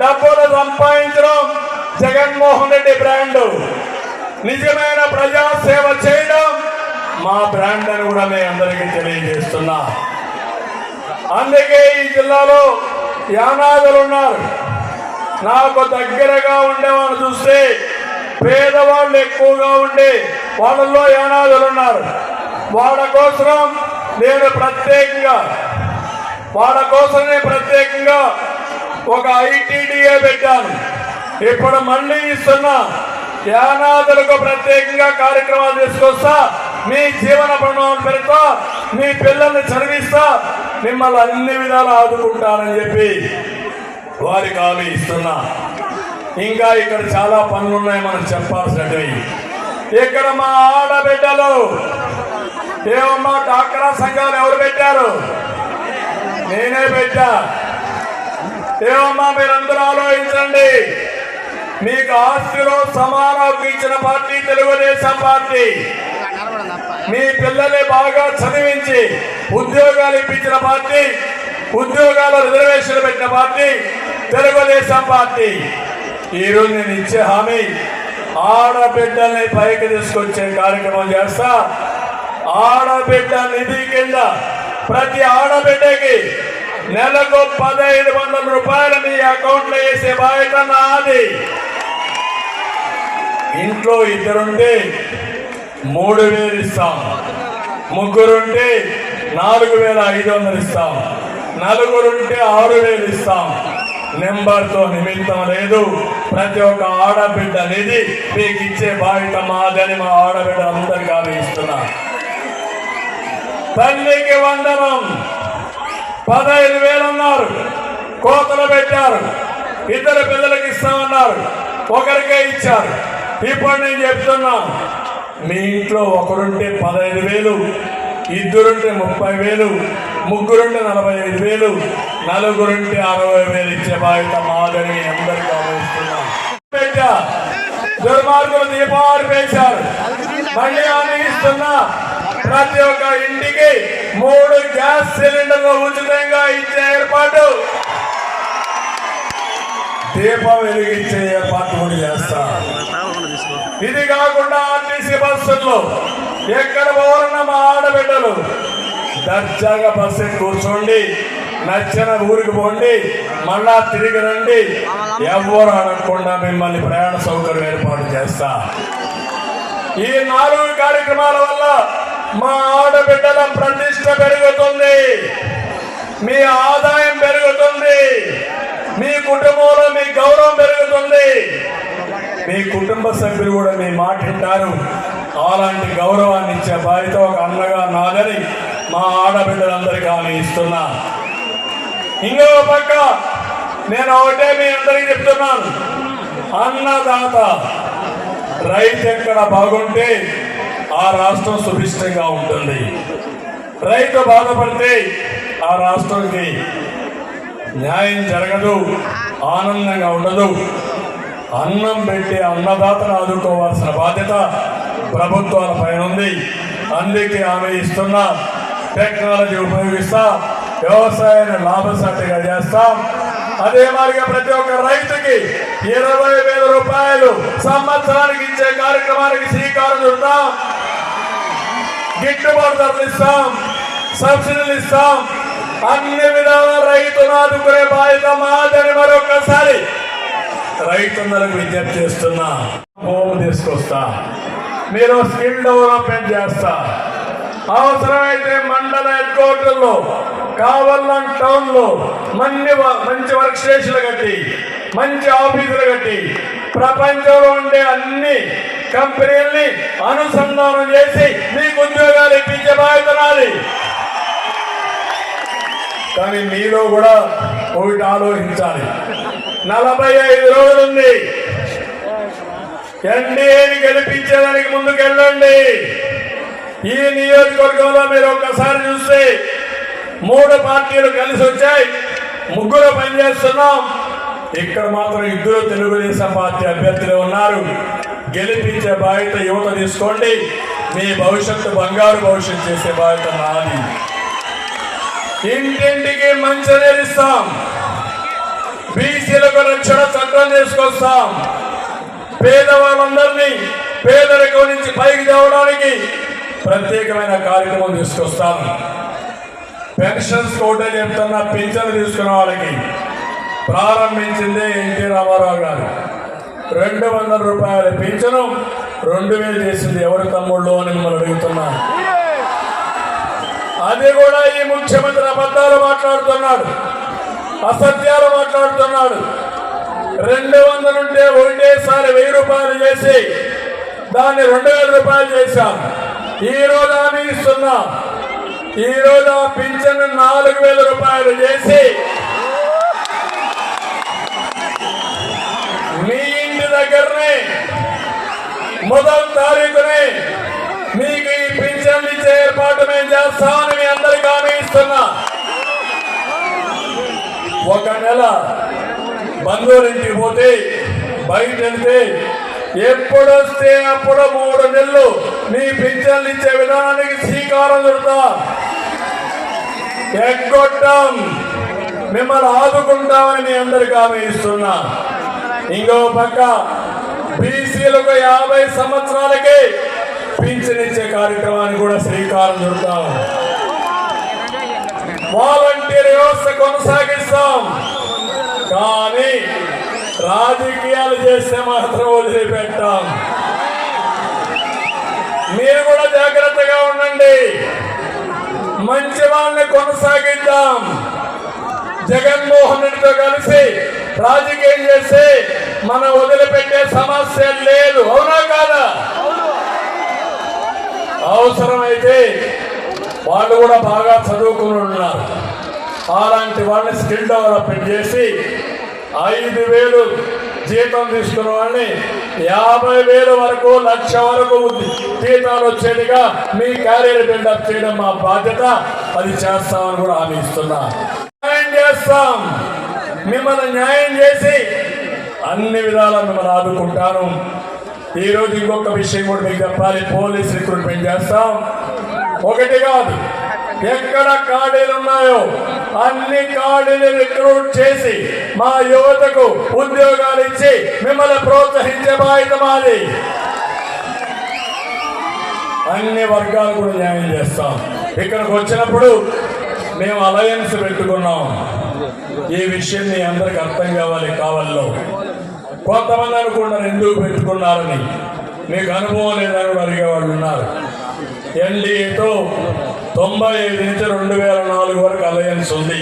డబ్బులు సంపాదించడం జగన్మోహన్ రెడ్డి బ్రాండ్. నిజమైన ప్రజాసేవ చేయడం మా బ్రాండ్ అని కూడా మేము అందరికీ తెలియజేస్తున్నా. అందుకే ఈ జిల్లాలో యానాదులు ఉన్నారు. నాకు దగ్గరగా ఉండేవాళ్ళు చూస్తే పేదవాళ్ళు ఎక్కువగా ఉండి వాళ్ళల్లో యానాదులు ఉన్నారు. వాళ్ళ కోసం నేను ప్రత్యేకంగా వాళ్ళ కోసమే ప్రత్యేకంగా ఒక ఐటీడీఏ పెట్టాను. ఇప్పుడు మళ్ళీ ఇస్తున్నా. యానాదులకు ప్రత్యేకంగా కార్యక్రమాలు తీసుకొస్తా మీ జీవన ప్రమాణం పెడతా. మీ పిల్లల్ని చదివిస్తా. మిమ్మల్ని అన్ని విధాలు ఆదుకుంటానని చెప్పి వారికి హామీ ఇస్తున్నా. ఇంకా ఇక్కడ చాలా పనులు ఉన్నాయి మనం చెప్పాల్సినవి. ఇక్కడ మా ఆడబిడ్డలు ఏమమ్మా డాక్టరా సంఘాలు ఎవరు పెట్టారు? నేనే పెట్టా. ఏమమ్మా మీరందరూ ఆలోచించండి. మీకు ఆస్తిలో సమాన ఇచ్చిన పార్టీ తెలుగుదేశం పార్టీ. మీ పిల్లల్ని బాగా చదివించి ఉద్యోగాలు ఇప్పించిన పార్టీ ఉద్యోగాల రిజర్వేషన్ పెట్టిన పార్టీ తెలుగుదేశం పార్టీ. ఈరోజు నేను ఇచ్చే హామీ ఆడబిడ్డల్ని పైకి తీసుకొచ్చే కార్యక్రమం చేస్తా. ఆడబిడ్డ నిధి కింద ప్రతి ఆడబిడ్డకి నెలకు పదహైదు వందల రూపాయలు మీ అకౌంట్లో వేసే బాధ్యత నాది. ఇంట్లో ఇద్దరుంటే మూడు వేలు ఇస్తాం. ముగ్గురుంటే నాలుగు వేల ఐదు వందలు ఇస్తాం. నలుగురుంటే ఆరు వేలు ఇస్తాం. నెంబర్తో నిమిత్తం లేదు. ప్రతి ఒక్క ఆడబిడ్డ అనేది మీకు ఇచ్చే బాధ్యత మాదని మా ఆడబిడ్డ అందరికీ ఆలోచిస్తున్నా తల్లికి వందనం. పదహైదు వేలు అన్నారు. కోతలు పెట్టారు. ఇద్దరు పిల్లలకి ఇస్తామన్నారు. ఒకరికే ఇచ్చారు. ఇప్పుడు నేను చెప్తున్నా మీ ఇంట్లో ఒకరుంటే పదహైదు వేలు ఇద్దరుంటే ముప్పై వేలు ముగ్గురుంటే నలభై ఐదు వేలు నలుగురుంటే అరవై వేలు ఇచ్చే బాధ్యత మాదని అందరికీ ఆలోచిస్తున్నా పెట్టా. దుర్మార్గులు దీపావళి పేశారు. మళ్ళీ ఆనందిస్తున్నా ప్రతి ఒక్క ఇంటికి మూడు గ్యాస్ సిలిండర్లు ఉచితంగా ఇచ్చే ఏర్పాటు. దీపం వెలిగించే ఏర్పాటు కూడా చేస్తా. ఇది కాకుండా ఆర్టీసీ బస్సుల్లో ఎక్కడ పోవాలన్నా మా ఆడబిడ్డలు దర్జాగా బస్సు కూర్చోండి నచ్చిన ఊరికి పోండి మళ్ళా తిరిగి రండి. ఎవరు అనకుండా మిమ్మల్ని ప్రయాణ సౌకర్యం ఏర్పాటు చేస్తా. ఈ నాలుగు కార్యక్రమాల వల్ల మా ఆడబిడ్డల ప్రతిష్ట పెరుగుతుంది. మీ ఆదాయం పెరుగుతుంది. మీ కుటుంబంలో మీ గౌరవం పెరుగుతుంది. మీ కుటుంబ సభ్యులు కూడా మీ మాట వింటారు. అలాంటి గౌరవాన్ని ఇచ్చే బాధ్యత ఒక అన్నగా నాదని మా ఆడబిడ్డలందరికీ హామీ ఇస్తున్నా. ఇంకో పక్క నేను ఒకటే మీ అందరికీ చెప్తున్నాను. అన్నదాత రైతు ఎక్కడ బాగుంటే ఆ రాష్ట్రం సుభిష్టంగా ఉంటుంది. రైతు బాధపడితే ఆ రాష్ట్రానికి న్యాయం జరగదు ఆనందంగా ఉండదు. అన్నం పెట్టి అన్నదాతను ఆదుకోవాల్సిన బాధ్యత ప్రభుత్వాల పైన ఉంది. అందుకే ఆమె ఇస్తున్న టెక్నాలజీ ఉపయోగిస్తా వ్యవసాయాన్ని లాభసాటిగా చేస్తాం. అదే మాదిరిగా ప్రతి ఒక్క రైతుకి ఇరవై వేల రూపాయలు సంవత్సరానికి ఇచ్చే కార్యక్రమానికి శ్రీకారం చుడతాం. గిట్టుబాటు ధరలు ఇస్తాం సబ్సిడీలు ఇస్తాం. అన్ని విధాల రైతును ఆదుకునే బాధ్యత మాదని మరొకసారి రైతులకు విజ్ఞప్తి చేస్తున్నా. హోమ్ తీసుకొస్తా. మీరు స్కిల్ డెవలప్మెంట్ చేస్తా. అవసరమైతే మండల హెడ్ క్వార్టర్లో కావల్లం టౌన్లో మంచి మంచి వర్క్ స్టేషన్లు కట్టి మంచి ఆఫీసులు కట్టి ప్రపంచంలో ఉండే అన్ని కంపెనీల్ని అనుసంధానం చేసి మీకు ఉద్యోగాలు ఇప్పించే బాధ్యత నాది. కానీ మీలో కూడా ఒకటి ఆలోచించాలి. నలభై ఐదు రోజులుంది. ఎన్డీఏని గెలిపించేదానికి ముందుకెళ్ళండి. ఈ నియోజకవర్గంలో మీరు ఒక్కసారి చూస్తే మూడు పార్టీలు కలిసి వచ్చాయి. ముగ్గురు పనిచేస్తున్నాం. ఇక్కడ మాత్రం ఇద్దరు తెలుగుదేశం పార్టీ అభ్యర్థులు ఉన్నారు. గెలిపించే బాధ్యత యువత తీసుకోండి. మీ భవిష్యత్తు బంగారు భవిష్యత్తు చేసే బాధ్యత నాది. ఇంటింటికి మంచి నేరిస్తాం బీసీలకు రక్షణ చట్టం తీసుకొస్తాం పేదవాళ్ళందరినీ పేదరికం నుంచి పైకి తేవడానికి ప్రత్యేకమైన కార్యక్రమం తీసుకొస్తాం. పెన్షన్స్ కోటే చెప్తున్న పింఛను తీసుకున్న వాళ్ళకి ప్రారంభించిందే ఎన్టీ రామారావు గారు. రెండు వందల రూపాయల పింఛను రెండు వేలు చేసింది ఎవరు తమ్ముళ్ళు అని మిమ్మల్ని అడుగుతున్నా. అది కూడా ఈ ముఖ్యమంత్రి అబద్ధాలు మాట్లాడుతున్నాడు. అసత్యాలు మాట్లాడుతున్నాడు. రెండు వందలుంటే ఒకటేసారి వెయ్యి రూపాయలు చేసి దాన్ని రెండు వేల రూపాయలు చేశాం. ఈ రోజు హామీ ఇస్తున్నాం. ఈ రోజు ఆ పింఛన్ నాలుగు వేల రూపాయలు చేసి మొదటి తారీఖునే మీకు ఈ పింఛన్లు ఇచ్చే ఏర్పాటు మేము చేస్తామని మీ అందరికీ హామీ ఇస్తున్నా. ఒక నెల బంధువులింటికి పోతే బయట వెళ్తే ఎప్పుడొస్తే అప్పుడు మూడు నెలలు మీ పింఛన్లు ఇచ్చే విధానానికి శ్రీకారం చుడతా. ఎగ్గొట్టాం. మిమ్మల్ని ఆదుకుంటామని మీ అందరికీ హామీ ఇస్తున్నా. ఇంకో పక్క బీసీలకు యాభై సంవత్సరాలకే పింఛనిచ్చే కార్యక్రమాన్ని కూడా శ్రీకారం చుడతాం. వాలంటీర్ వ్యవస్థ కొనసాగిస్తాం. కానీ రాజకీయాలు చేస్తే మాత్రం వదిలిపెట్టాం. మీరు కూడా జాగ్రత్తగా ఉండండి. మంచి వాళ్ళని కొనసాగిద్దాం. జగన్మోహన్ రెడ్డితో కలిసి రాజకీయం చేస్తే మనం వదిలిపెట్టే సమస్య లేదు. అవునా కాదా? అవసరమైతే వాళ్ళు కూడా బాగా చదువుకుని ఉన్నారు. అలాంటి వాళ్ళని స్కిల్ డెవలప్మెంట్ చేసి ఐదు వేలు జీతం తీసుకున్న వాళ్ళని యాభై వేల వరకు లక్ష వరకు జీతాలు వచ్చేదిగా మీ క్యారియర్ బిల్డప్ చేయడం మా బాధ్యత. అది చేస్తామని కూడా హామీ ఇస్తున్నా. న్యాయం చేస్తాం. మిమ్మల్ని న్యాయం చేసి అన్ని విధాలా మిమ్మల్ని ఆదుకుంటాను. ఈ ఇంకొక విషయం కూడా మీకు చెప్పాలి. పోలీస్ రిక్రూట్మెంట్ చేస్తాం. ఒకటి కాదు ఎక్కడ ఖాళీలు ఉన్నాయో అన్ని ఖాళీలు రిక్రూట్ చేసి మా యువతకు ఉద్యోగాలు ఇచ్చి మిమ్మల్ని ప్రోత్సహించే బాధ్యత మాది. అన్ని వర్గాలు కూడా న్యాయం చేస్తాం. ఇక్కడికి వచ్చినప్పుడు మేము అలయన్స్ పెట్టుకున్నాం. ఈ విషయం మీ అందరికి అర్థం కావాలి కావాలో కొంతమంది అనుకున్నారు ఎందుకు పెట్టుకున్నారని. మీకు అనుభవం లేదని కూడా అడిగేవాళ్ళు ఉన్నారు. ఎన్డీఏతో తొంభై ఐదు నుంచి రెండు వేల నాలుగు వరకు అలయన్స్ ఉంది.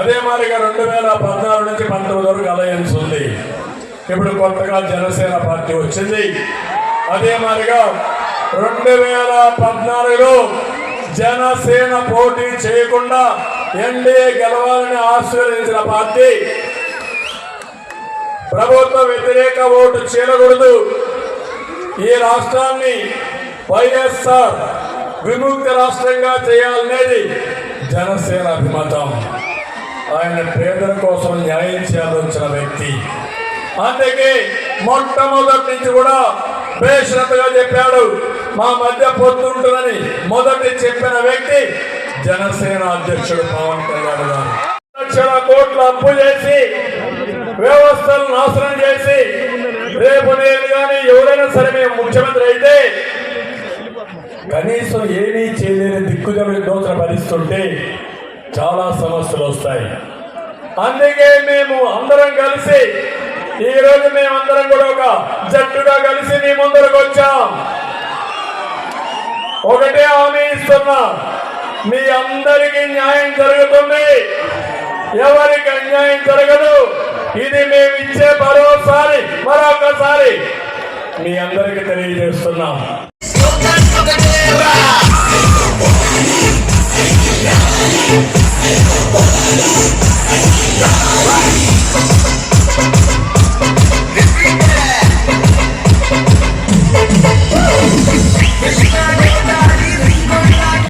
అదే మాదిరిగా రెండు వేల పద్నాలుగు నుంచి పంతొమ్మిది వరకు అలయన్స్ ఉంది. ఇప్పుడు కొత్తగా జనసేన పార్టీ వచ్చింది. అదే మాదిరిగా రెండు వేల పద్నాలుగులో జనసేన పోటీ చేయకుండా ఎన్డీఏ గెలవాలని ఆశీర్వదించిన పార్టీ ప్రభుత్వ వ్యతిరేక ఓటు చేయకూడదు ఈ రాష్ట్రాన్ని వైఎస్ఆర్ విముక్తి రాష్ట్రంగా చేయాలనేది జనసేన అభిమతం. ఆయన పేదల కోసం న్యాయం చేయాల్సిన వ్యక్తి. అందుకే మొట్టమొదటి నుంచి కూడా బేషరతుగా చెప్పాడు మా మధ్య పొత్తుంటుందని మొదటి చెప్పిన వ్యక్తి జనసేన అధ్యక్షుడు పవన్ కళ్యాణ్ గారు. లక్షల కోట్ల అప్పు చేసి వ్యవస్థలు నాశనం చేసి రేపు నేను కానీ ఎవరైనా సరే మేము ముఖ్యమంత్రి అయితే కనీసం ఏమీ చేయలేని దిక్కుజలు దోచన భరిస్తుంటే చాలా సమస్యలు వస్తాయి. అందుకే మేము అందరం కలిసి ఈ రోజు మేమందరం కూడా ఒక జట్టుగా కలిసి మీ ముందరకు వచ్చాం. ఒకటే హామీ ఇస్తున్నా. మీ అందరికీ న్యాయం జరుగుతుంది. ఎవరికి అన్యాయం జరగదు. ఇది మేము ఇచ్చే మరోసారి మరొకసారి మీ అందరికీ తెలియజేస్తున్నాం. ఒకటేరా